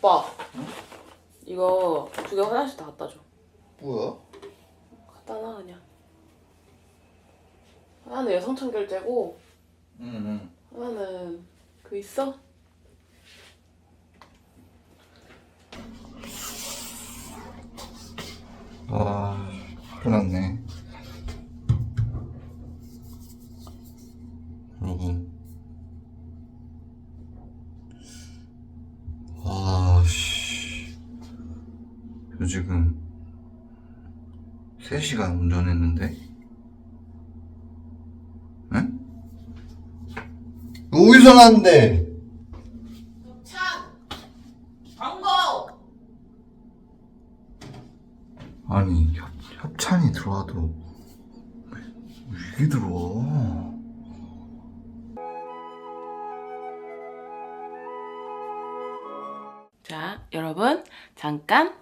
오빠 이거 두 개 화장실 다 갖다 줘 뭐야? 갖다 놔 그냥 하나는 여성청 결제고 응응. 하나는 그 있어? 아, 큰일 났네. 저 지금 3시간 운전했는데? 응? 어디서 났는데? 찬! 광고! 아니 협, 협찬이 들어와도 왜 이게 들어와 자 여러분 잠깐